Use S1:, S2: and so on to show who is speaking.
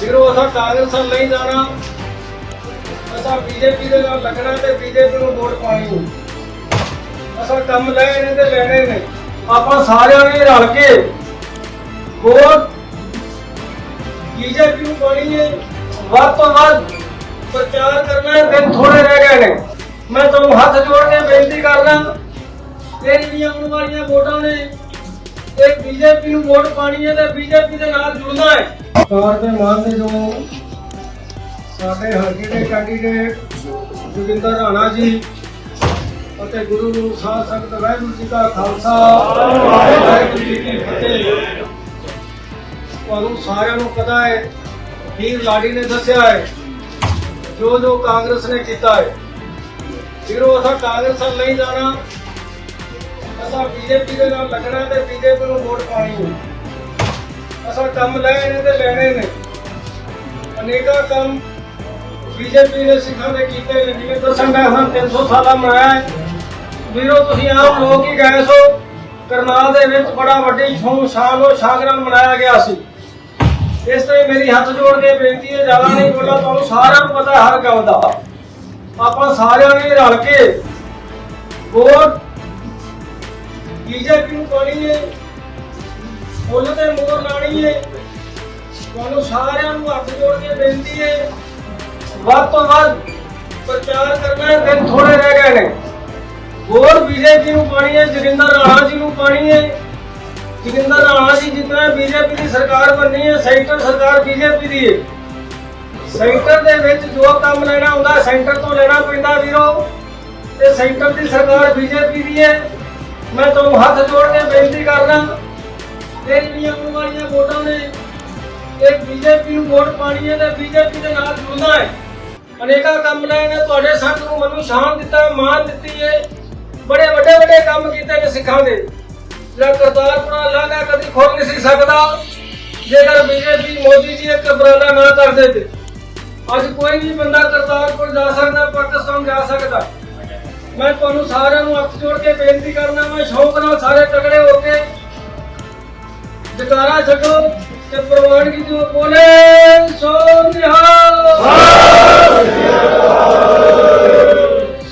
S1: ਸਿਰੋਂ ਅਸਾਂ ਕਾਂਗਰਸ ਨਾਲ ਨਹੀਂ ਜਾਣਾ। ਅਸਾਂ ਬੀਜੇਪੀ ਦੇ ਨਾਲ ਲੱਗਣਾ ਤੇ ਬੀਜੇਪੀ ਨੂੰ ਵੋਟ ਪਾਣੀ ਅਸਾਂ ਕੰਮ ਲੈਣੇ ਤੇ ਲੈਣੇ ਨੇ। ਆਪਾਂ ਸਾਰਿਆਂ ਨੇ ਰਲ ਕੇ ਵੋਟ ਬੀਜੇਪੀ ਨੂੰ ਪਾਣੀ ਹੈ। ਵੱਧ ਤੋਂ ਵੱਧ ਪ੍ਰਚਾਰ ਕਰਨਾ ਹੈ, ਦਿਨ ਥੋੜੇ ਰਹਿ ਗਏ ਨੇ। ਮੈਂ ਤੁਹਾਨੂੰ ਹੱਥ ਜੋੜ ਕੇ ਬੇਨਤੀ ਕਰਦਾ ਇਹ ਜਿਹੜੀਆਂ ਆਉਣ ਵਾਲੀਆਂ ਵੋਟਾਂ ਨੇ। ਇਹ ਬੀਜੇਪੀ ਨੂੰ ਵੋਟ ਪਾਣੀ ਹੈ ਤੇ ਬੀਜੇਪੀ ਦੇ ਨਾਲ ਜੁੜਨਾ ਹੈ। ਸਰਕਾਰ ਦੇ ਮਾਨ ਦੇ ਜੋ ਸਾਡੇ ਹਲਕੇ ਦੇ ਕੈਂਡੀਡੇਟ ਜੋਗਿੰਦਰ ਰਾਣਾ ਜੀ ਅਤੇ ਗੁਰੂ ਨੂੰ ਸਾਧ ਸੰਗਤ ਵਾਹਿਗੁਰੂ ਜੀ ਦਾ ਖਾਲਸਾ, ਵਾਹਿਗੁਰੂ ਜੀ ਕੀ ਫਤਿਹ। ਤੁਹਾਨੂੰ ਸਾਰਿਆਂ ਨੂੰ ਪਤਾ ਹੈ ਵੀਰ ਲਾਡੀ ਨੇ ਦੱਸਿਆ ਹੈ, ਜੋ ਜੋ ਕਾਂਗਰਸ ਨੇ ਕੀਤਾ ਹੈ। ਫਿਰ ਉਹ ਅਸਾਂ ਕਾਂਗਰਸ ਨਾਲ ਨਹੀਂ ਜਾਣਾ। ਅਸਾਂ ਬੀਜੇਪੀ ਦੇ ਨਾਲ ਲੱਗਣਾ ਤੇ ਬੀਜੇਪੀ ਨੂੰ ਵੋਟ ਪਾਣੀ ਹੈ। ਅਸਾਂ ਕੰਮ ਲੈਣੇ ਤੇ ਲੈਣੇ ਨੇ। ਅਨੇਕਾਂ ਕੰਮ ਬੀਜੇਪੀ ਨੇ ਸਿੱਖਾਂ ਦੇ ਕੀਤੇ ਨੇ, ਜਿਵੇਂ ਦੱਸਣ ਦਾ ਹੁਣ 300 ਸਾਲਾ ਮਨਾਇਆ ਵੀਰੋ, ਤੁਸੀਂ ਆਮ ਲੋਕ ਹੀ ਗਏ ਸੋ, ਕਰਨਾਲ ਦੇ ਵਿੱਚ ਬੜਾ ਵੱਡੀ ਸ਼ੌਂ ਸ਼ਾਨ ਉਹ ਸ਼ਾਨ ਮਨਾਇਆ ਗਿਆ ਸੀ। ਇਸ ਤੇ ਮੇਰੀ ਹੱਥ ਜੋੜ ਕੇ ਬੇਨਤੀ ਹੈ, ਜ਼ਿਆਦਾ ਨਹੀਂ ਬੋਲਾ ਤੁਹਾਨੂੰ ਸਾਰਿਆਂ ਨੂੰ ਪਤਾ ਹਰ ਗੱਲ ਦਾ। ਆਪਾਂ ਸਾਰਿਆਂ ਨੇ ਰਲ ਕੇ ਵੋਟ ਬੀਜੇਪੀ ਨੂੰ ਪਾਣੀ ਹੈ ਫੁੱਲ ਤੇ ਮੋਰ ਲਾਣੀ ਹੈ ਤੁਹਾਨੂੰ ਸਾਰਿਆਂ ਨੂੰ ਹੱਥ ਜੋੜ ਕੇ ਬੇਨਤੀ ਹੈ ਵੱਧ ਤੋਂ ਵੱਧ ਪ੍ਰਚਾਰ ਕਰਨਾ ਦਿਨ ਥੋੜੇ ਰਹਿ ਗਏ ਨੇ। ਹੋਰ ਬੀਜੇਪੀ ਨੂੰ ਪਾਣੀ ਹੈ ਜਗਿੰਦਰ ਰਾਣਾ ਜੀ ਨੂੰ ਪਾਣੀ ਹੈ ਜਗਿੰਦਰ ਰਾਣਾ ਜੀ ਜਿੱਤਣਾ ਬੀਜੇਪੀ ਦੀ ਸਰਕਾਰ ਬਣਨੀ ਹੈ ਸੈਂਟਰ ਸਰਕਾਰ ਬੀਜੇਪੀ ਦੀ ਹੈ ਸੈਂਟਰ ਦੇ ਵਿੱਚ ਜੋ ਕੰਮ ਲੈਣਾ ਹੁੰਦਾ ਸੈਂਟਰ ਤੋਂ ਲੈਣਾ ਪੈਂਦਾ ਵੀਰੋ। ਤੇ ਸੈਂਟਰ ਦੀ ਸਰਕਾਰ ਬੀਜੇਪੀ ਦੀ ਹੈ ਮੈਂ ਤੁਹਾਨੂੰ ਹੱਥ ਜੋੜ ਕੇ ਬੇਨਤੀ ਕਰਦਾ ਇਹ ਜਿਹੜੀਆਂ ਵਾਲੀਆਂ ਵੋਟਾਂ ਨੇ। ਇਹ ਬੀਜੇਪੀ ਨੂੰ ਵੋਟ ਪਾਣੀ ਹੈ ਤੇ ਬੀਜੇਪੀ ਦੇ ਨਾਲ ਜੁੜਨਾ ਹੈ। ਅਨੇਕਾਂ ਕੰਮ ਲੈਣੇ ਤੁਹਾਡੇ ਸੰਤ ਨੂੰ ਮੈਨੂੰ ਸ਼ਾਨ ਦਿੱਤਾ ਮਾਨ ਦਿੱਤੀ ਹੈ ਬੜੇ ਵੱਡੇ ਵੱਡੇ ਕੰਮ ਕੀਤੇ ਨੇ ਸਿੱਖਾਂ ਦੇ। ਜਿਹੜਾ ਕਰਤਾਰਪੁਰਾ ਲਾਗਾ ਕਦੀ ਖੋਲ ਨਹੀਂ ਸੀ ਸਕਦਾ। ਜੇਕਰ ਬੀਜੇਪੀ ਮੋਦੀ ਜੀ ਇੱਕ ਉਪਰਾਲਾ ਨਾ ਕਰਦੇ ਤੇ। ਅੱਜ ਕੋਈ ਵੀ ਬੰਦਾ ਕਰਤਾਰਪੁਰ ਜਾ ਸਕਦਾ, ਪਾਕਿਸਤਾਨ ਜਾ ਸਕਦਾ। ਮੈਂ ਤੁਹਾਨੂੰ ਸਾਰਿਆਂ ਨੂੰ ਹੱਥ ਜੋੜ ਕੇ ਬੇਨਤੀ ਕਰਨਾ, ਮੈਂ ਸ਼ੌਕ ਨਾਲ ਸਾਰੇ ਤਗੜੇ ਹੋ ਕੇ તારા છઠો તે પ્રવાણગી જો બોલે સો